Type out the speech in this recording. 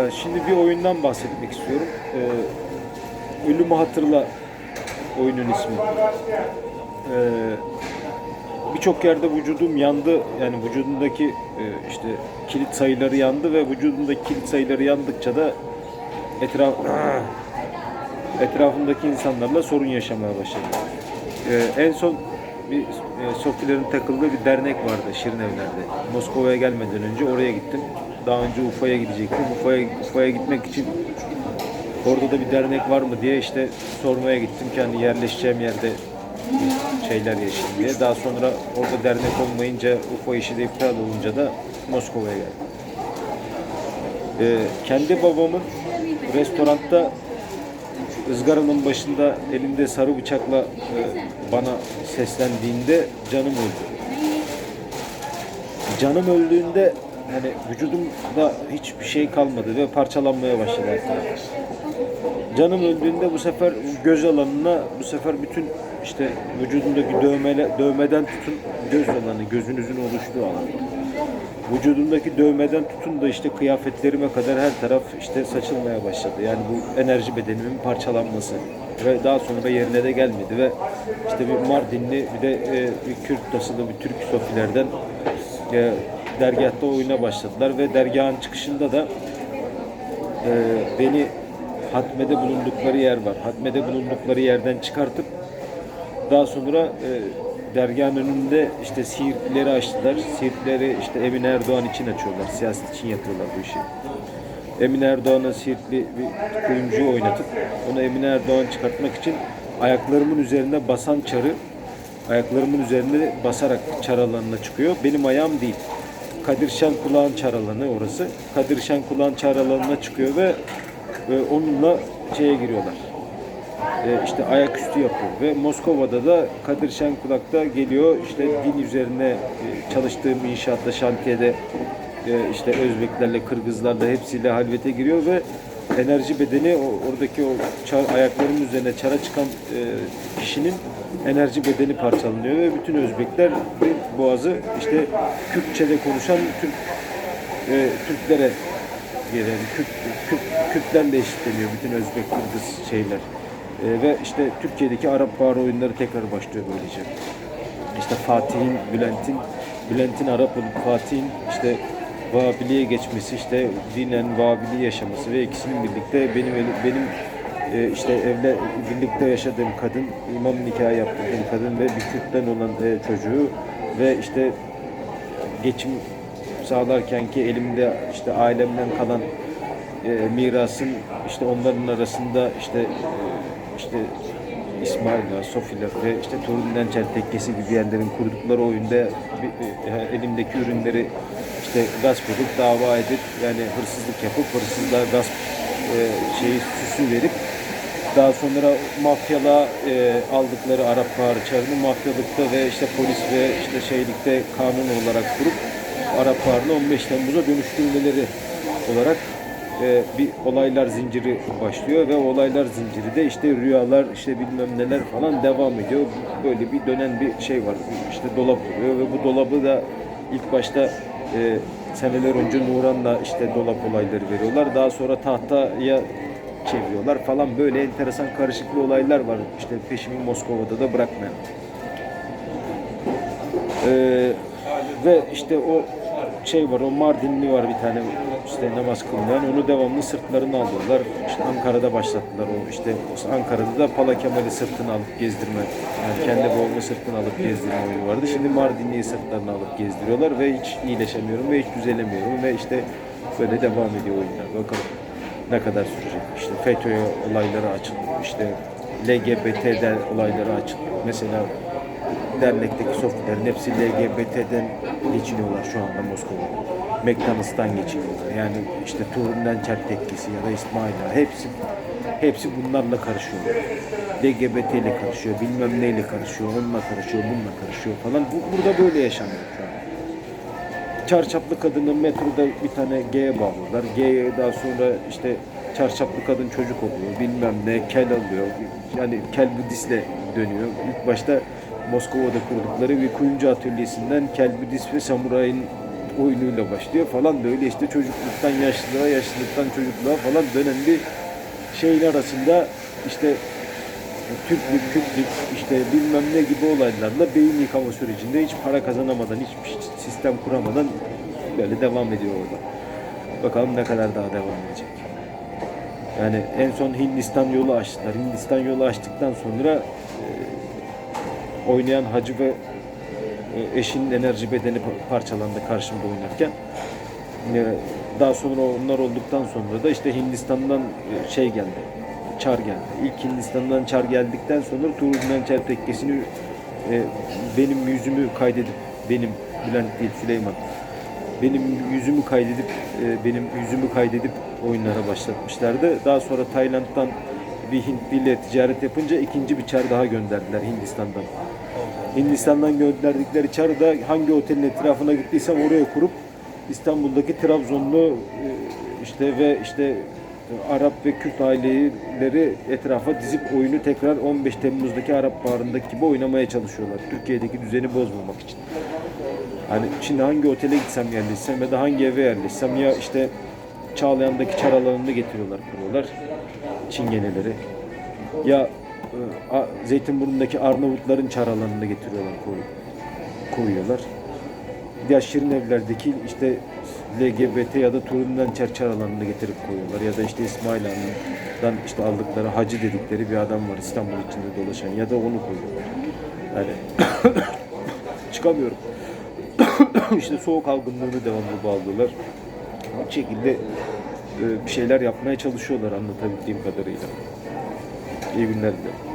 Ee, şimdi bir oyundan bahsetmek istiyorum. Ee, Ölümü Hatırla oyunun ismi. Ee, Birçok yerde vücudum yandı. Yani vücudumdaki e, işte kilit sayıları yandı ve vücudumdaki kilit sayıları yandıkça da etraf etrafımdaki insanlarla sorun yaşamaya başladım. Ee, en son bir e, Sofilerin takıldığı bir dernek vardı Şirin Evler'de. Moskova'ya gelmeden önce oraya gittim. Daha önce Ufa'ya gidecektim. Ufa'ya Ufa'ya gitmek için orada da bir dernek var mı diye işte sormaya gittim. Kendi yerleşeceğim yerde şeyler yaşayayım diye. Daha sonra orada dernek olmayınca Ufa işi de iptal olunca da Moskova'ya geldim. Ee, kendi babamın restoranda ızgaranın başında elinde sarı bıçakla e, bana seslendiğinde canım öldü. Canım öldüğünde hani vücudumda hiçbir şey kalmadı ve parçalanmaya başladı. Canım öldüğünde bu sefer göz alanına bu sefer bütün işte vücudumdaki dövmele, dövmeden tutun göz alanı, gözünüzün oluştuğu alan. Vücudumdaki dövmeden tutun da işte kıyafetlerime kadar her taraf işte saçılmaya başladı. Yani bu enerji bedenimin parçalanması ve daha sonra yerine de gelmedi ve işte bir Mardinli bir de e, bir Kürt tasılı bir Türk sofilerden e, dergahta oyuna başladılar ve dergahın çıkışında da e, beni hatmede bulundukları yer var. Hatmede bulundukları yerden çıkartıp daha sonra e, dergahın önünde işte siirtleri açtılar. Siirtleri işte Emin Erdoğan için açıyorlar. Siyaset için yapıyorlar bu işi. Emin Erdoğan'a siirtli bir kuyumcuyu oynatıp onu Emin Erdoğan çıkartmak için ayaklarımın üzerine basan çarı ayaklarımın üzerine basarak çar alanına çıkıyor. Benim ayağım değil. Kadir Şen Kulağan çar orası. Kadir Şen Kulağan çar çıkıyor ve, ve onunla şeye giriyorlar. E, işte ayaküstü yapıyor ve Moskova'da da Kadir Şenkulak'ta geliyor işte din üzerine e, çalıştığım inşaatta şantiyede e, işte Özbeklerle Kırgızlarla hepsiyle halvete giriyor ve enerji bedeni oradaki o çar, ayaklarının üzerine çara çıkan e, kişinin enerji bedeni parçalanıyor ve bütün Özbekler boğazı işte Kürtçe'de konuşan Türk e, Türklere gelen Kürt, Kürt, Kürtlerle eşitleniyor bütün Özbek Kırgız şeyler. E, ve işte Türkiye'deki Arap Baharı oyunları tekrar başlıyor böylece. İşte Fatih'in, Bülent'in, Bülent'in Arap olup Fatih'in işte Vabili'ye geçmesi, işte dinen Vabili yaşaması ve ikisinin birlikte benim benim e, işte evle birlikte yaşadığım kadın, imam nikahı yaptırdığım kadın ve bir Kürt'ten olan e, çocuğu ve işte geçim sağlarken ki elimde işte ailemden kalan e, mirasın işte onların arasında işte e, işte İsmail'la, Sofi'ler ve işte Torun'dan Çeltekkesi gibi yerlerin kurdukları oyunda bir, e, elimdeki ürünleri işte gasp edip dava edip yani hırsızlık yapıp hırsızlığa gasp e, şeyi süsü verip daha sonra mafyalığa e, aldıkları Arap Baharı çarını mafyalıkta ve işte polis ve işte şeylikte kanun olarak kurup Arap Baharı'nı 15 Temmuz'a dönüştürmeleri olarak e, bir olaylar zinciri başlıyor ve olaylar zinciri de işte rüyalar işte bilmem neler falan devam ediyor. Böyle bir dönen bir şey var. İşte dolap oluyor ve bu dolabı da ilk başta e, seneler önce Nuran'la işte dolap olayları veriyorlar. Daha sonra tahtaya çeviriyorlar falan böyle enteresan karışıklı olaylar var. İşte peşimi Moskova'da da bırakmayan. Ee, ve işte o şey var, o Mardinli var bir tane işte namaz kılmayan, onu devamlı sırtlarına alıyorlar. İşte Ankara'da başlattılar o işte Ankara'da da Pala Kemal'i sırtına alıp gezdirme, yani kendi babamı sırtına alıp gezdirme oyunu vardı. Şimdi Mardinli'yi sırtlarına alıp gezdiriyorlar ve hiç iyileşemiyorum ve hiç düzelemiyorum ve işte böyle devam ediyor oyunlar. Bakalım ne kadar sürecek. İşte FETÖ olayları açılıyor, işte LGBT'den olayları açılıyor. Mesela dernekteki sofilerin hepsi LGBT'den geçiniyorlar şu anda Moskova'da. McDonald's'tan geçiniyorlar. Yani işte Tuğrul'dan Çertekkesi ya da İsmail'a hepsi hepsi bunlarla karışıyorlar. LGBT ile karışıyor, bilmem neyle karışıyor, onunla karışıyor, bununla karışıyor falan. Bu, burada böyle yaşanıyor şu an. Çarşaplı kadını metroda bir tane G'ye bağlıyorlar. G'ye daha sonra işte çarşaplı kadın çocuk oluyor, bilmem ne, kel alıyor. Yani kel Budist'le dönüyor. İlk başta Moskova'da kurdukları bir kuyumcu atölyesinden kel Budist ve samurayın oyunuyla başlıyor falan böyle işte çocukluktan yaşlılığa, yaşlılıktan çocukluğa falan dönen bir şeyin arasında işte Türklük, Kürtlük, işte bilmem ne gibi olaylarla beyin yıkama sürecinde hiç para kazanamadan, hiçbir sistem kuramadan böyle devam ediyor orada. Bakalım ne kadar daha devam edecek. Yani en son Hindistan yolu açtılar. Hindistan yolu açtıktan sonra e, oynayan hacı ve e, eşinin enerji bedeni pa- parçalandı karşımda oynarken. E, Daha sonra onlar olduktan sonra da işte Hindistan'dan e, şey geldi, çar geldi. İlk Hindistan'dan çar geldikten sonra Tuğrul Çar tekkesini e, benim yüzümü kaydedip, benim Bülent değil Süleyman, benim yüzümü kaydedip, e, benim yüzümü kaydedip oyunlara başlatmışlardı. Daha sonra Tayland'dan bir Hintliyle ticaret yapınca ikinci bir çar daha gönderdiler Hindistan'dan. Hindistan'dan gönderdikleri çarı da hangi otelin etrafına gittiysem oraya kurup İstanbul'daki Trabzonlu e, işte ve işte Arap ve Kürt aileleri etrafa dizip oyunu tekrar 15 Temmuz'daki Arap Baharı'ndaki gibi oynamaya çalışıyorlar. Türkiye'deki düzeni bozmamak için. Hani şimdi hangi otele gitsem yerleşsem ya da hangi eve yerleşsem ya işte Çağlayan'daki çar alanını getiriyorlar kuruyorlar. Çingeneleri. Ya e, Zeytinburnu'ndaki Arnavutların çar alanını getiriyorlar koy- koyuyorlar. Ya Şirin evlerdeki işte LGBT ya da Turun'dan çerçer alanını getirip koyuyorlar. Ya da işte İsmail Han'dan işte aldıkları hacı dedikleri bir adam var İstanbul içinde dolaşan ya da onu koyuyorlar. Yani çıkamıyorum. işte soğuk algınlığını devamlı bağlıyorlar. Bu şekilde e, bir şeyler yapmaya çalışıyorlar anlatabildiğim kadarıyla. İyi günler dilerim.